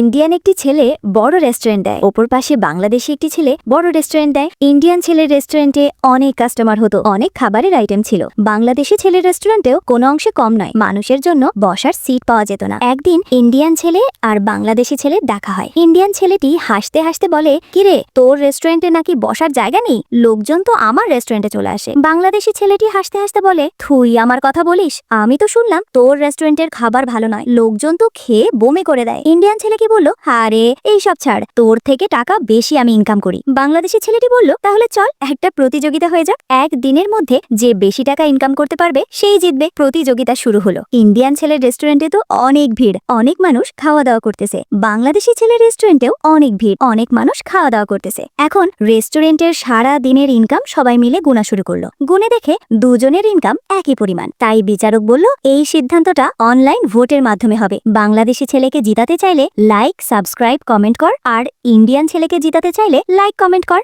Indian একটি ছেলে বড় রেস্টুরেন্ট দেয়। ওপর পাশে বাংলাদেশি একটি ছেলে বড় রেস্টুরেন্ট দেয়। ইন্ডিয়ান ছেলের রেস্টুরেন্টে অনেক কাস্টমার হতো, অনেক খাবারের আইটেম ছিল। বাংলাদেশি ছেলের রেস্টুরেন্টেও কোনো অংশে কম নয়, মানুষের জন্য বসার সিট পাওয়া যেত না। একদিন ইন্ডিয়ান ছেলে আর বাংলাদেশি ছেলে দেখা হয়। ইন্ডিয়ান ছেলেটি হাসতে হাসতে বলে, কিরে, তোর রেস্টুরেন্টে নাকি বসার জায়গা নেই? লোকজন তো আমার রেস্টুরেন্টে চলে আসে। বাংলাদেশি ছেলেটি হাসতে হাসতে বলে তুই আমার কথা বলিস? আমি তো শুনলাম তোর রেস্টুরেন্টের খাবার ভালো নয়। লোকজন তো খেয়ে বমি করে দেয়। ইন্ডিয়ান ছেলে কি বলল আরে এইসব ছাড়, তোর থেকে টাকা বেশি আমি ইনকাম করি। বাংলাদেশি ছেলেটি বলল, তাহলে চল, একটা প্রতিযোগিতা হয়ে যাক। এক দিনের মধ্যে যে বেশি টাকা ইনকাম করতে পারবে, সেই জিতবে। প্রতিযোগিতা শুরু হলো। ইন্ডিয়ান ছেলের রেস্টুরেন্টে তো অনেক ভিড়, অনেক মানুষ খাওয়া দাওয়া করতেছে। বাংলাদেশি ছেলের রেস্টুরেন্টেও অনেক ভিড়, অনেক মানুষ খাওয়া দাওয়া করতেছে। এখন রেস্টুরেন্টের সারা দিনের ইনকাম সবাই মিলে গুণা শুরু করল। গুনে দেখে দুজনের ইনকাম একই পরিমাণ। তাই বিচারক বলল, এই সিদ্ধান্তটা অনলাইন ভোটের মাধ্যমে হবে। বাংলাদেশি ছেলেকে জিতাতে চাইলে লাইক সাবস্ক্রাইব কমেন্ট কর আর ইন্ডিয়ান ছেলেকে জিতাতে চাইলে লাইক কমেন্ট কর।